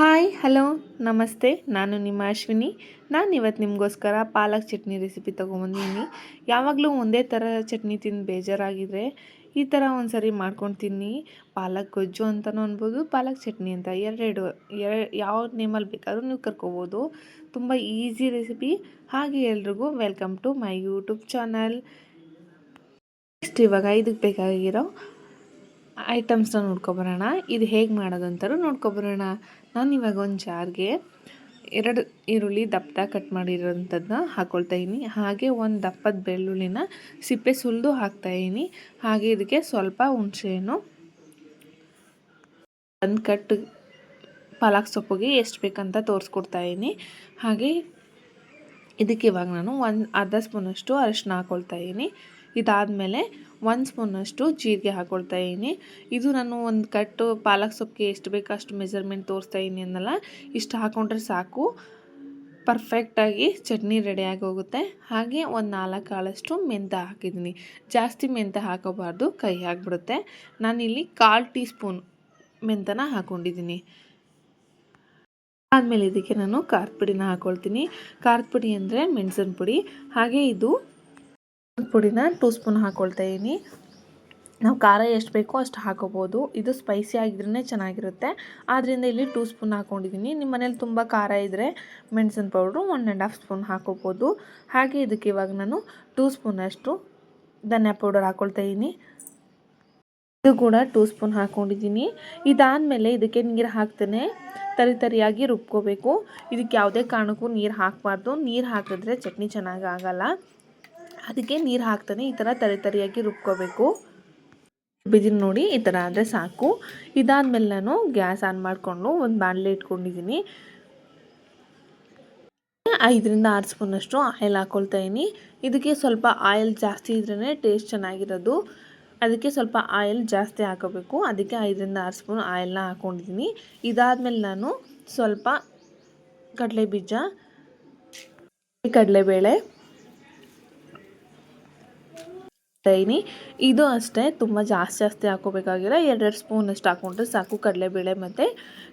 Hi, hello, ನಮಸ್ತೆ. ನಾನು ನಿಮ್ಮ ಅಶ್ವಿನಿ. ನಾನು ಇವತ್ತು ನಿಮಗೋಸ್ಕರ ಪಾಲಕ್ ಚಟ್ನಿ ರೆಸಿಪಿ ತೊಗೊಂಬಂದಿದ್ದೀನಿ ಯಾವಾಗಲೂ ಒಂದೇ ಥರ ಚಟ್ನಿ ತಿಂದು ಬೇಜಾರಾಗಿದ್ರೆ ಈ ಥರ ಒಂದು ಸರಿ ಮಾಡ್ಕೊಂಡು ತಿನ್ನಿ ಪಾಲಕ್ ಗೊಜ್ಜು ಅಂತಲೂ ಅನ್ಬೋದು, ಪಾಲಕ್ ಚಟ್ನಿ ಅಂತ. ಎರಡೆರಡು, ಎರ, ಯಾವ ನೇಮಲ್ಲಿ ಬೇಕಾದರೂ ನೀವು ಕರ್ಕೋಬೋದು. ತುಂಬ ಈಸಿ ರೆಸಿಪಿ. ಹಾಗೆ ಎಲ್ರಿಗೂ welcome to my YouTube channel. Next ಇವಾಗ ಇದಕ್ಕೆ ಬೇಕಾಗಿರೋ ಐಟಮ್ಸ್ನ ನೋಡ್ಕೊಬರೋಣ. ಇದು ಹೇಗೆ ಮಾಡೋದು ಅಂತಾರು ನೋಡ್ಕೊಬರೋಣ. ನಾನು ಇವಾಗ ಒಂದು ಜಾರ್ಗೆ ಎರಡು ಈರುಳ್ಳಿ ದಪ್ಪದ ಕಟ್ ಮಾಡಿರೋಂಥದ್ದನ್ನ ಹಾಕ್ಕೊಳ್ತಾ ಇದ್ದೀನಿ ಹಾಗೆ ಒಂದು ದಪ್ಪದ ಬೆಳ್ಳುಳ್ಳಿನ ಸಿಪ್ಪೆ ಸುಲಿದು ಹಾಕ್ತಾಯಿದ್ದೀನಿ ಹಾಗೆ ಇದಕ್ಕೆ ಸ್ವಲ್ಪ ಹುಣಸೆಹಣ್ಣು. ಒಂದು ಕಟ್ ಪಾಲಕ್ ಸೊಪ್ಪಿಗೆ ಎಷ್ಟು ಬೇಕಂತ ತೋರಿಸ್ಕೊಡ್ತಾ ಇದ್ದೀನಿ ಹಾಗೆ ಇದಕ್ಕೆ ಇವಾಗ ನಾನು ಒಂದು ಅರ್ಧ ಸ್ಪೂನಷ್ಟು ಅರಿಶಿನ ಹಾಕ್ಕೊಳ್ತಾ ಇದ್ದೀನಿ ಇದಾದಮೇಲೆ ಒಂದು ಸ್ಪೂನಷ್ಟು ಜೀರಿಗೆ ಹಾಕ್ಕೊಳ್ತಾ ಇದ್ದೀನಿ. ಇದು ನಾನು ಒಂದು ಕಟ್ಟು ಪಾಲಕ್ ಸೊಪ್ಪಿಗೆ ಎಷ್ಟು ಬೇಕೋ ಅಷ್ಟು ಮೆಜರ್ಮೆಂಟ್ ತೋರಿಸ್ತಾ ಇದ್ದೀನಿ ಅನ್ನಲ್ಲ ಇಷ್ಟು ಹಾಕ್ಕೊಂಡ್ರೆ ಸಾಕು. ಪರ್ಫೆಕ್ಟಾಗಿ ಚಟ್ನಿ ರೆಡಿಯಾಗಿ ಹೋಗುತ್ತೆ ಹಾಗೆ ಒಂದು ನಾಲ್ಕು ಕಾಳಷ್ಟು ಮೆಂತ್ಯ ಹಾಕಿದ್ದೀನಿ. ಜಾಸ್ತಿ ಮೆಂತ್ಯ ಹಾಕೋಬಾರ್ದು, ಕೈ ಆಗಿಬಿಡುತ್ತೆ. ನಾನಿಲ್ಲಿ ಕಾಲು ಟೀ ಸ್ಪೂನ್ ಮೆಂತನ ಹಾಕ್ಕೊಂಡಿದ್ದೀನಿ ಆದಮೇಲೆ ಇದಕ್ಕೆ ನಾನು ಖಾರದ ಪುಡಿನ ಹಾಕ್ಕೊಳ್ತೀನಿ ಖಾರದ ಪುಡಿ ಅಂದರೆ ಮೆಣಸಿನ ಪುಡಿ. ಹಾಗೆ ಇದು ಪುಡಿನ ಟೂ ಸ್ಪೂನ್ ಹಾಕ್ಕೊಳ್ತಾ ಇದ್ದೀನಿ ನಾವು ಖಾರ ಎಷ್ಟು ಬೇಕೋ ಅಷ್ಟು ಹಾಕೋಬೋದು. ಇದು ಸ್ಪೈಸಿ ಆಗಿದ್ರೇ ಚೆನ್ನಾಗಿರುತ್ತೆ. ಆದ್ದರಿಂದ ಇಲ್ಲಿ ಟೂ ಸ್ಪೂನ್ ಹಾಕ್ಕೊಂಡಿದ್ದೀನಿ ನಿಮ್ಮ ಮನೇಲಿ ತುಂಬ ಖಾರ ಇದ್ದರೆ ಮೆಣಸಿನ powder one and half spoon ಹಾಕೋಬೋದು. ಹಾಗೆ ಇದಕ್ಕೆ ಇವಾಗ ನಾನು ಟೂ ಸ್ಪೂನಷ್ಟು ಧನಿಯಾ ಪೌಡರ್ ಹಾಕ್ಕೊಳ್ತಾ ಇದ್ದೀನಿ ಇದು ಕೂಡ ಟೂ ಸ್ಪೂನ್ ಹಾಕ್ಕೊಂಡಿದ್ದೀನಿ ಇದಾದಮೇಲೆ ಇದಕ್ಕೆ ನೀರು ಹಾಕ್ತೇನೆ. ತರಿ ತರಿಯಾಗಿ ರುಬ್ಕೋಬೇಕು. ಇದಕ್ಕೆ ಯಾವುದೇ ಕಾರಣಕ್ಕೂ ನೀರು ಹಾಕಬಾರ್ದು. ನೀರು ಹಾಕಿದ್ರೆ ಚಟ್ನಿ ಚೆನ್ನಾಗಿ ಆಗಲ್ಲ. ಅದಕ್ಕೆ ನೀರು ಹಾಕ್ತಾನೆ ಈ ಥರ ತರಿ ತರಿಯಾಗಿ ರುಬ್ಕೋಬೇಕು. ಬಿದಿನ ನೋಡಿ ಈ ಥರ ಆದರೆ ಸಾಕು. ಇದಾದಮೇಲೆ ನಾನು ಗ್ಯಾಸ್ ಆನ್ ಮಾಡಿಕೊಂಡು ಒಂದು ಬಾಣಲೆ ಇಟ್ಕೊಂಡಿದ್ದೀನಿ ಐದರಿಂದ ಆರು ಸ್ಪೂನಷ್ಟು ಆಯಿಲ್ ಹಾಕ್ಕೊಳ್ತಾ ಇದ್ದೀನಿ ಇದಕ್ಕೆ ಸ್ವಲ್ಪ ಆಯಿಲ್ ಜಾಸ್ತಿ ಇದ್ರೇ ಟೇಸ್ಟ್ ಚೆನ್ನಾಗಿರೋದು. ಅದಕ್ಕೆ ಸ್ವಲ್ಪ ಆಯಿಲ್ ಜಾಸ್ತಿ ಹಾಕೋಬೇಕು. ಅದಕ್ಕೆ ಐದರಿಂದ ಆರು ಸ್ಪೂನ್ ಆಯಿಲ್ನ ಹಾಕ್ಕೊಂಡಿದ್ದೀನಿ ಇದಾದಮೇಲೆ ನಾನು ಸ್ವಲ್ಪ ಕಡಲೆ ಬೀಜ ಕಡಲೆಬೇಳೆ ಇದ್ದೀನಿ ಇದು ಅಷ್ಟೇ, ತುಂಬ ಜಾಸ್ತಿ ಜಾಸ್ತಿ ಹಾಕೋಬೇಕಾಗಿಲ್ಲ ಎರಡೆರಡು ಸ್ಪೂನ್ ಅಷ್ಟು ಹಾಕ್ಕೊಂಡ್ರೆ ಸಾಕು. ಕಡಲೆಬೇಳೆ ಮತ್ತು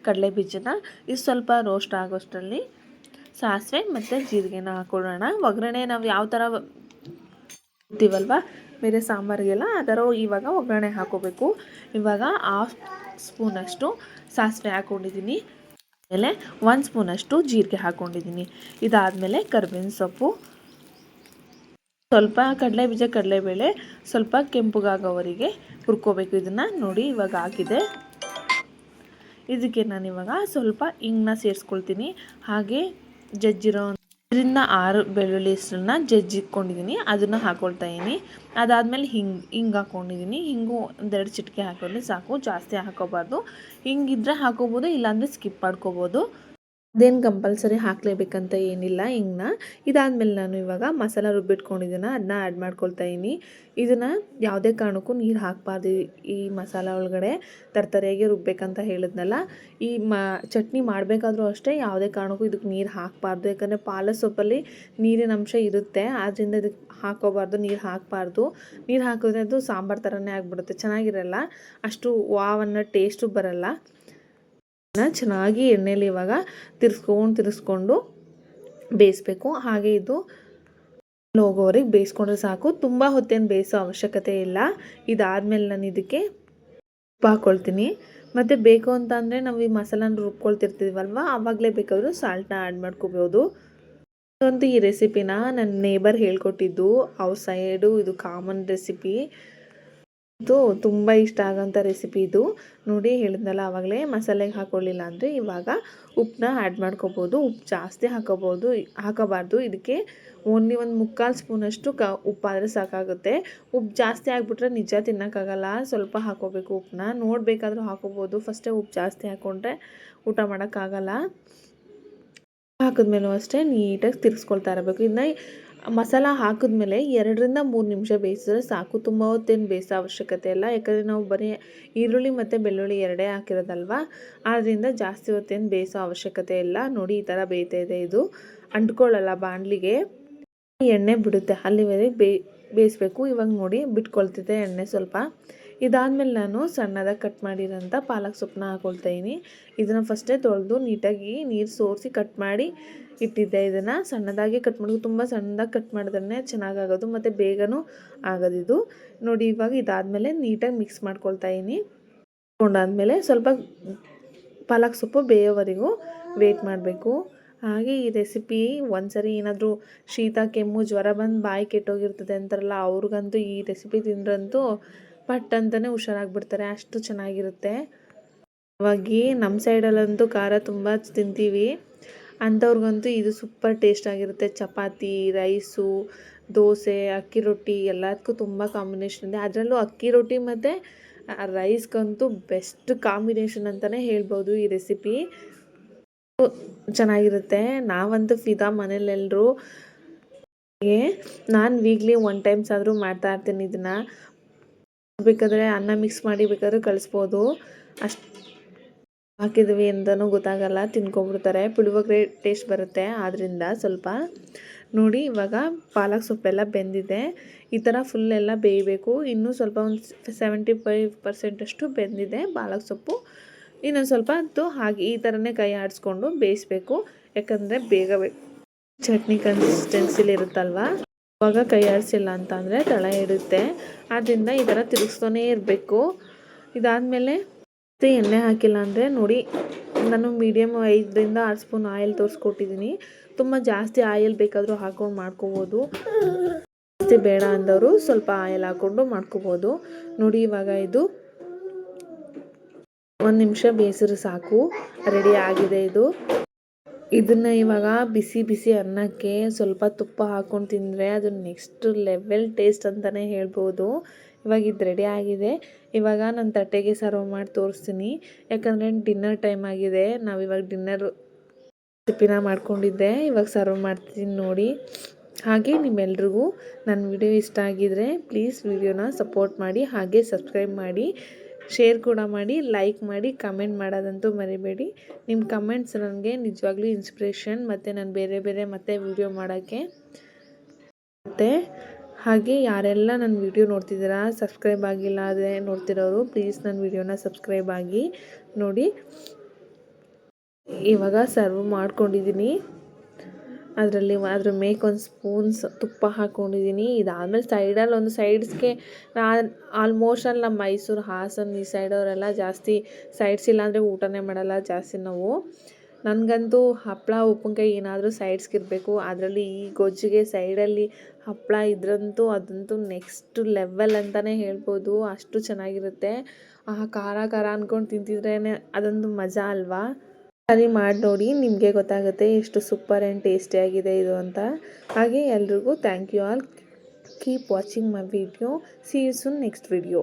ಕಡಲೆ ಬೀಜನ. ಇದು ಸ್ವಲ್ಪ ರೋಸ್ಟ್ ಆಗೋಷ್ಟರಲ್ಲಿ ಸಾಸಿವೆ ಮತ್ತು ಜೀರಿಗೆನ ಹಾಕೊಳ್ಳೋಣ ಒಗ್ಗರಣೆ ನಾವು ಯಾವ ಥರ ಇರ್ತೀವಲ್ವ ಬೇರೆ ಸಾಂಬಾರಿಗೆಲ್ಲ ಆ ಥರ ಇವಾಗ ಒಗ್ಗರಣೆ ಹಾಕೋಬೇಕು ಇವಾಗ ಹಾಫ್ ಸ್ಪೂನಷ್ಟು ಸಾಸಿವೆ ಹಾಕ್ಕೊಂಡಿದ್ದೀನಿ ಆಮೇಲೆ ಒಂದು ಸ್ಪೂನಷ್ಟು ಜೀರಿಗೆ ಹಾಕ್ಕೊಂಡಿದ್ದೀನಿ ಇದಾದಮೇಲೆ ಕರ್ಬೇವಿನ ಸೊಪ್ಪು. ಸ್ವಲ್ಪ ಕಡಲೆ ಬೀಜ ಕಡಲೆಬೇಳೆ ಸ್ವಲ್ಪ ಕೆಂಪುಗಾಗೋವರೆಗೆ ಹುರ್ಕೋಬೇಕು. ಇದನ್ನು ನೋಡಿ ಇವಾಗ ಆಗಿದೆ. ಇದಕ್ಕೆ ನಾನು ಇವಾಗ ಸ್ವಲ್ಪ ಹಿಂಗನ್ನ ಸೇರಿಸ್ಕೊಳ್ತೀನಿ. ಹಾಗೆ ಜಜ್ಜಿರೋ ಇದರಿಂದ ಆರು ಬೆಳ್ಳುಳ್ಳಿ ಹೆಸರನ್ನ ಜಜ್ಜಿಟ್ಕೊಂಡಿದ್ದೀನಿ ಅದನ್ನು ಹಾಕ್ಕೊಳ್ತಾ ಇದ್ದೀನಿ ಅದಾದಮೇಲೆ ಹಿಂಗೆ ಹಿಂಗೆ ಹಾಕ್ಕೊಂಡಿದ್ದೀನಿ ಹಿಂಗು ಒಂದೆರಡು ಚಿಟಿಕೆ ಹಾಕೊಂಡ್ರೆ ಸಾಕು. ಜಾಸ್ತಿ ಹಾಕೋಬಾರ್ದು. ಹಿಂಗಿದ್ರೆ ಹಾಕೋಬೋದು, ಇಲ್ಲಾಂದರೆ ಸ್ಕಿಪ್ ಮಾಡ್ಕೋಬೋದು. ಅದೇನು ಕಂಪಲ್ಸರಿ ಹಾಕಲೇಬೇಕಂತ ಏನಿಲ್ಲ ಹಿಂಗನ್ನ ಇದಾದಮೇಲೆ ನಾನು ಇವಾಗ ಮಸಾಲ ರುಬ್ಬಿಟ್ಕೊಂಡಿದ್ದೀನ ಅದನ್ನ ಆ್ಯಡ್ ಮಾಡ್ಕೊಳ್ತಾ ಇದ್ದೀನಿ. ಇದನ್ನು ಯಾವುದೇ ಕಾರಣಕ್ಕೂ ನೀರು ಹಾಕಬಾರ್ದು. ಈ ಮಸಾಲ ಒಳಗಡೆ ತರ್ತರಿಯಾಗಿ ರುಬ್ಬೇಕಂತ ಹೇಳಿದ್ನಲ್ಲ, ಈ ಮ, ಚಟ್ನಿ ಮಾಡಬೇಕಾದ್ರೂ ಅಷ್ಟೇ ಯಾವುದೇ ಕಾರಣಕ್ಕೂ ಇದಕ್ಕೆ ನೀರು ಹಾಕಬಾರ್ದು. ಯಾಕಂದರೆ ಪಾಲ ಸೊಪ್ಪಲ್ಲಿ ನೀರಿನ ಅಂಶ ಇರುತ್ತೆ ಆದ್ದರಿಂದ ಇದಕ್ಕೆ ಹಾಕೋಬಾರ್ದು ನೀರು ಹಾಕಬಾರ್ದು. ನೀರು ಹಾಕಿದ್ರೆ ಅದು ಸಾಂಬಾರು ಥರನೇ ಆಗಿಬಿಡುತ್ತೆ, ಚೆನ್ನಾಗಿರಲ್ಲ. ಅಷ್ಟು ವಾವನ್ನು ಟೇಸ್ಟು ಬರಲ್ಲ. ಚೆನ್ನಾಗಿ ಎಣ್ಣೆಲಿ ಇವಾಗ ತಿರ್ಸ್ಕೊಂಡು ತಿರ್ಸ್ಕೊಂಡು ಬೇಯಿಸ್ಬೇಕು. ಹಾಗೆ ಇದು ಹೋಗೋವರೆಗೆ ಬೇಯಿಸ್ಕೊಂಡ್ರೆ ಸಾಕು. ತುಂಬ ಹೊತ್ತೇನು ಬೇಯಿಸೋ ಅವಶ್ಯಕತೆ ಇಲ್ಲ. ಇದಾದಮೇಲೆ ನಾನು ಇದಕ್ಕೆ ಉಪ್ಪು ಹಾಕ್ಕೊಳ್ತೀನಿ ಮತ್ತು ಬೇಕು ಅಂತ ಅಂದರೆ ನಾವು ಈ ಮಸಾಲನ ರುಬ್ಕೊಳ್ತಿರ್ತೀವಲ್ವ? ಆವಾಗಲೇ ಬೇಕಾದರೂ ಸಾಲ್ಟ್ನ ಆ್ಯಡ್ ಮಾಡ್ಕೋಬೋದು. ಒಂದು ಈ ರೆಸಿಪಿನ ನನ್ನ ನೇಬರ್ ಹೇಳ್ಕೊಟ್ಟಿದ್ದು. ಅವ್ರ ಸೈಡು ಇದು ಕಾಮನ್ ರೆಸಿಪಿ ಇದು ತುಂಬ ಇಷ್ಟ ಆಗೋಂಥ ರೆಸಿಪಿ ಇದು. ನೋಡಿ ಹೇಳಿದ್ನಲ್ಲ ಆವಾಗಲೇ ಮಸಾಲೆಗೆ ಹಾಕೊಳ್ಳಿಲ್ಲ ಅಂದರೆ ಇವಾಗ ಉಪ್ಪನ್ನ ಆ್ಯಡ್ ಮಾಡ್ಕೋಬೋದು. ಉಪ್ಪು ಜಾಸ್ತಿ ಹಾಕೋಬೋದು. ಹಾಕೋಬಾರ್ದು. ಇದಕ್ಕೆ ಓನ್ಲಿ ಒಂದು ಮುಕ್ಕಾಲು ಸ್ಪೂನಷ್ಟು ಕ ಉಪ್ಪಾದರೆ ಸಾಕಾಗುತ್ತೆ. ಉಪ್ಪು ಜಾಸ್ತಿ ಆಗಿಬಿಟ್ರೆ ನಿಜ ತಿನ್ನೋಕ್ಕಾಗಲ್ಲ. ಸ್ವಲ್ಪ ಹಾಕೋಬೇಕು ಉಪ್ಪನ್ನ. ನೋಡಬೇಕಾದ್ರೂ ಹಾಕೋಬೋದು. ಫಸ್ಟೇ ಉಪ್ಪು ಜಾಸ್ತಿ ಹಾಕ್ಕೊಂಡ್ರೆ ಊಟ ಮಾಡೋಕ್ಕಾಗಲ್ಲ. ಹಾಕಿದ್ಮೇಲೂ ಅಷ್ಟೇ ನೀಟಾಗಿ ತಿರ್ಸ್ಕೊಳ್ತಾ ಇರಬೇಕು. ಇನ್ನು ಮಸಾಲ ಹಾಕಿದ್ಮೇಲೆ ಎರಡರಿಂದ ಮೂರು ನಿಮಿಷ ಬೇಯಿಸಿದ್ರೆ ಸಾಕು. ತುಂಬ ಹೊತ್ತೇನು ಬೇಯಿಸೋ ಅವಶ್ಯಕತೆ ಇಲ್ಲ. ಯಾಕಂದರೆ ನಾವು ಬರೀ ಈರುಳ್ಳಿ ಮತ್ತು ಬೆಳ್ಳುಳ್ಳಿ ಎರಡೇ ಹಾಕಿರೋದಲ್ವ? ಆದ್ದರಿಂದ ಜಾಸ್ತಿ ಹೊತ್ತೇನು ಬೇಯಿಸೋ ಅವಶ್ಯಕತೆ ಇಲ್ಲ. ನೋಡಿ, ಈ ಥರ ಬೇಯ್ತಾ ಇದೆ ಇದು. ಅಂಟ್ಕೊಳ್ಳಲ್ಲ ಬಾಣಲಿಗೆ. ಎಣ್ಣೆ ಬಿಡುತ್ತೆ. ಅಲ್ಲಿವರೆಗೆ ಬೇಯ್ ಬೇಯಿಸ್ಬೇಕು. ಇವಾಗ ನೋಡಿ, ಬಿಟ್ಕೊಳ್ತಿದ್ದೆ ಎಣ್ಣೆ ಸ್ವಲ್ಪ. ಇದಾದಮೇಲೆ ನಾನು ಸಣ್ಣದಾಗಿ ಕಟ್ ಮಾಡಿರೋಂಥ ಪಾಲಕ್ ಸೊಪ್ಪನ್ನ ಹಾಕೊಳ್ತಾ ಇದ್ದೀನಿ ಇದನ್ನು ಫಸ್ಟೇ ತೊಳೆದು ನೀಟಾಗಿ ನೀರು ಸೋರಿಸಿ ಕಟ್ ಮಾಡಿ ಇಟ್ಟಿದ್ದೆ ಇದನ್ನು. ಸಣ್ಣದಾಗಿ ಕಟ್ ಮಾಡೋದು ತುಂಬ ಸಣ್ಣದಾಗಿ ಕಟ್ ಮಾಡಿದ್ರೆ ಚೆನ್ನಾಗಾಗೋದು ಮತ್ತು ಬೇಗನೂ ಆಗೋದಿದು ನೋಡಿ ಇವಾಗ ಇದಾದಮೇಲೆ ನೀಟಾಗಿ ಮಿಕ್ಸ್ ಮಾಡ್ಕೊಳ್ತಾ ಇದ್ದೀನಿ ಕೊಂಡಾದಮೇಲೆ ಸ್ವಲ್ಪ ಪಾಲಕ್ ಸೊಪ್ಪು ಬೇಯೋವರೆಗೂ ವೇಟ್ ಮಾಡಬೇಕು. ಹಾಗೆ ಈ ರೆಸಿಪಿ ಒಂದ್ಸರಿ ಏನಾದರೂ ಶೀತ, ಕೆಮ್ಮು, ಜ್ವರ ಬಂದು ಬಾಯಿ ಕೆಟ್ಟೋಗಿರ್ತದೆ ಅಂತಾರಲ್ಲ, ಅವ್ರಿಗಂತೂ ಈ ರೆಸಿಪಿ ತಿಂದ್ರಂತೂ ಪಟ್ ಅಂತಲೇ ಹುಷಾರಾಗ್ಬಿಡ್ತಾರೆ, ಅಷ್ಟು ಚೆನ್ನಾಗಿರುತ್ತೆ. ಅವಾಗಿ ನಮ್ಮ ಸೈಡಲ್ಲಂತೂ ಖಾರ ತುಂಬ ತಿಂತೀವಿ. ಅಂಥವ್ರಿಗಂತೂ ಇದು ಸೂಪರ್ ಟೇಸ್ಟ್ ಆಗಿರುತ್ತೆ. ಚಪಾತಿ, ರೈಸು, ದೋಸೆ, ಅಕ್ಕಿ ರೊಟ್ಟಿ ಎಲ್ಲದಕ್ಕೂ ತುಂಬ ಕಾಂಬಿನೇಷನ್ ಇದೆ. ಅದರಲ್ಲೂ ಅಕ್ಕಿ ರೊಟ್ಟಿ ಮತ್ತು ರೈಸ್ಗಂತೂ ಬೆಸ್ಟ್ ಕಾಂಬಿನೇಷನ್ ಅಂತಲೇ ಹೇಳ್ಬೋದು ಈ ರೆಸಿಪಿ ಚೆನ್ನಾಗಿರುತ್ತೆ. ನಾವಂತೂ ಫಿದಾ ಮನೇಲೆಲ್ಲರೂ ನಾನು ವೀಕ್ಲಿ ಒನ್ ಟೈಮ್ಸ್ ಆದರೂ ಮಾಡ್ತಾ ಇರ್ತೀನಿ ಇದನ್ನು. ಬೇಕಾದರೆ ಅನ್ನ ಮಿಕ್ಸ್ ಮಾಡಿ ಬೇಕಾದ್ರೆ ಕಳಿಸ್ಬೋದು. ಅಷ್ಟು ಹಾಕಿದ್ವಿ ಅಂತಲೂ ಗೊತ್ತಾಗಲ್ಲ ತಿನ್ಕೊಂಬಿಡ್ತಾರೆ ಪುಳಿಯೋಗರೆ ಟೇಸ್ಟ್ ಬರುತ್ತೆ. ಆದ್ದರಿಂದ ಸ್ವಲ್ಪ ನೋಡಿ, ಇವಾಗ ಪಾಲಕ್ ಸೊಪ್ಪೆಲ್ಲ ಬೆಂದಿದೆ. ಈ ಥರ ಫುಲ್ ಎಲ್ಲ ಬೇಯಬೇಕು. ಇನ್ನೂ ಸ್ವಲ್ಪ ಒಂದು ಸೆವೆಂಟಿ ಫೈವ್ ಪರ್ಸೆಂಟಷ್ಟು ಬೆಂದಿದೆ ಪಾಲಕ್ ಸೊಪ್ಪು. ಇನ್ನೊಂದು ಸ್ವಲ್ಪ ಹೊತ್ತು ಹಾಗೆ ಈ ಥರನೇ ಕೈ ಆಡಿಸ್ಕೊಂಡು ಬೇಯಿಸ್ಬೇಕು. ಯಾಕಂದರೆ ಬೇಗ ಚಟ್ನಿ ಕನ್ಸಿಸ್ಟೆನ್ಸಿಲಿ ಇರುತ್ತಲ್ವ? ಇವಾಗ ಕೈ ಆಡಿಸಿಲ್ಲ ಅಂತ ಅಂದರೆ ತಳ ಇಡುತ್ತೆ ಆದ್ದರಿಂದ ಈ ಥರ ತಿರುಗಿಸ್ತಾನೇ ಇರಬೇಕು. ಇದಾದಮೇಲೆ ಮತ್ತೆ ಎಣ್ಣೆ ಹಾಕಿಲ್ಲ ಅಂದರೆ ನೋಡಿ, ನಾನು ಮೀಡಿಯಮ್ ಐದರಿಂದ ಆರು ಸ್ಪೂನ್ ಆಯಿಲ್ ತೋರಿಸ್ಕೊಟ್ಟಿದ್ದೀನಿ. ತುಂಬ ಜಾಸ್ತಿ ಆಯಿಲ್ ಬೇಕಾದರೂ ಹಾಕೊಂಡು ಮಾಡ್ಕೋಬೋದು. ಜಾಸ್ತಿ ಬೇಡ ಅಂದವರು ಸ್ವಲ್ಪ ಆಯಿಲ್ ಹಾಕ್ಕೊಂಡು ಮಾಡ್ಕೋಬೋದು. ನೋಡಿ ಇವಾಗ ಇದು ಒಂದು ನಿಮಿಷ ಬೇಯಿಸಿದ್ರೆ ಸಾಕು. ರೆಡಿ ಆಗಿದೆ ಇದು. ಇದನ್ನು ಇವಾಗ ಬಿಸಿ ಬಿಸಿ ಅನ್ನಕ್ಕೆ ಸ್ವಲ್ಪ ತುಪ್ಪ ಹಾಕ್ಕೊಂಡು ತಿಂದರೆ ಅದು ನೆಕ್ಸ್ಟ್ ಲೆವೆಲ್ ಟೇಸ್ಟ್ ಅಂತಲೇ ಹೇಳ್ಬೋದು. ಇವಾಗ ಇದು ರೆಡಿ ಆಗಿದೆ. ಇವಾಗ ನಾನು ತಟ್ಟೆಗೆ ಸರ್ವ್ ಮಾಡಿ ತೋರಿಸ್ತೀನಿ. ಯಾಕಂದರೆ ಡಿನ್ನರ್ ಟೈಮ್ ಆಗಿದೆ. ನಾವು ಇವಾಗ ಡಿನ್ನರ್ ರೆಸಿಪಿನ ಮಾಡ್ಕೊಂಡಿದ್ದೆ. ಇವಾಗ ಸರ್ವ್ ಮಾಡ್ತೀನಿ ನೋಡಿ. ಹಾಗೆ ನಿಮ್ಮೆಲ್ರಿಗೂ ನನ್ನ ವಿಡಿಯೋ ಇಷ್ಟ ಆಗಿದರೆ ಪ್ಲೀಸ್ ವಿಡಿಯೋನ ಸಪೋರ್ಟ್ ಮಾಡಿ, ಹಾಗೆ ಸಬ್ಸ್ಕ್ರೈಬ್ ಮಾಡಿ ಶೇರ್ ಕೂಡ ಮಾಡಿ ಲೈಕ್ ಮಾಡಿ ಕಮೆಂಟ್ ಮಾಡೋದಂತೂ ಮರಿಬೇಡಿ. ನಿಮ್ಮ ಕಮೆಂಟ್ಸ್ ನನಗೆ ನಿಜವಾಗ್ಲೂ ಇನ್ಸ್ಪಿರೇಷನ್ ಮತ್ತು ನಾನು ಬೇರೆ ಬೇರೆ ಮತ್ತೆ ವಿಡಿಯೋ ಮಾಡೋಕ್ಕೆ. ಮತ್ತು ಹಾಗೆ ಯಾರೆಲ್ಲ ನನ್ನ ವಿಡಿಯೋ ನೋಡ್ತಿದ್ದೀರಾ, ಸಬ್ಸ್ಕ್ರೈಬ್ ಆಗಿಲ್ಲ ಅದೇ ನೋಡ್ತಿರೋರು ಪ್ಲೀಸ್ ನನ್ನ ವಿಡಿಯೋನ ಸಬ್ಸ್ಕ್ರೈಬ್ ಆಗಿ ನೋಡಿ. ಇವಾಗ ಸರ್ವ್ ಮಾಡ್ಕೊಂಡಿದ್ದೀನಿ. ಅದರಲ್ಲಿ ಅದ್ರ ಮೇಕ್ ಒಂದು ಸ್ಪೂನ್ಸ್ ತುಪ್ಪ ಹಾಕ್ಕೊಂಡಿದ್ದೀನಿ ಇದಾದಮೇಲೆ ಸೈಡಲ್ಲಿ ಒಂದು ಸೈಡ್ಸ್ಗೆ ಆಲ್ಮೋಸ್ಟ್ ಅಲ್ಲಿ ನಮ್ಮ ಮೈಸೂರು ಹಾಸನ ಈ ಸೈಡವರೆಲ್ಲ ಜಾಸ್ತಿ ಸೈಡ್ಸ್ ಇಲ್ಲಾಂದರೆ ಊಟನೇ ಮಾಡಲ್ಲ ಜಾಸ್ತಿ ನಾವು. ನನಗಂತೂ ಹಪ್ಪಳ ಉಪ್ಪಿನಕಾಯಿ ಏನಾದರೂ ಸೈಡ್ಸ್ಗಿರಬೇಕು ಅದರಲ್ಲಿ ಈ ಗೊಜ್ಜಿಗೆ ಸೈಡಲ್ಲಿ ಹಪ್ಪಳ ಇದ್ರಂತೂ ಅದಂತೂ ನೆಕ್ಸ್ಟ್ ಲೆವೆಲ್ ಅಂತಲೇ ಹೇಳ್ಬೋದು. ಅಷ್ಟು ಚೆನ್ನಾಗಿರುತ್ತೆ. ಆ ಖಾರ ಖಾರ ಅಂದ್ಕೊಂಡು ತಿಂತಿದ್ರೇ ಅದೊಂದು ಮಜಾ ಅಲ್ವಾ? ಸರಿ ಮಾಡಿ ನೋಡಿ, ನಿಮಗೆ ಗೊತ್ತಾಗುತ್ತೆ ಎಷ್ಟು ಸೂಪರ್ ಆ್ಯಂಡ್ ಟೇಸ್ಟಿಯಾಗಿದೆ ಇದು ಅಂತ. ಹಾಗೆ ಎಲ್ರಿಗೂ thank you all keep watching my video see you soon next video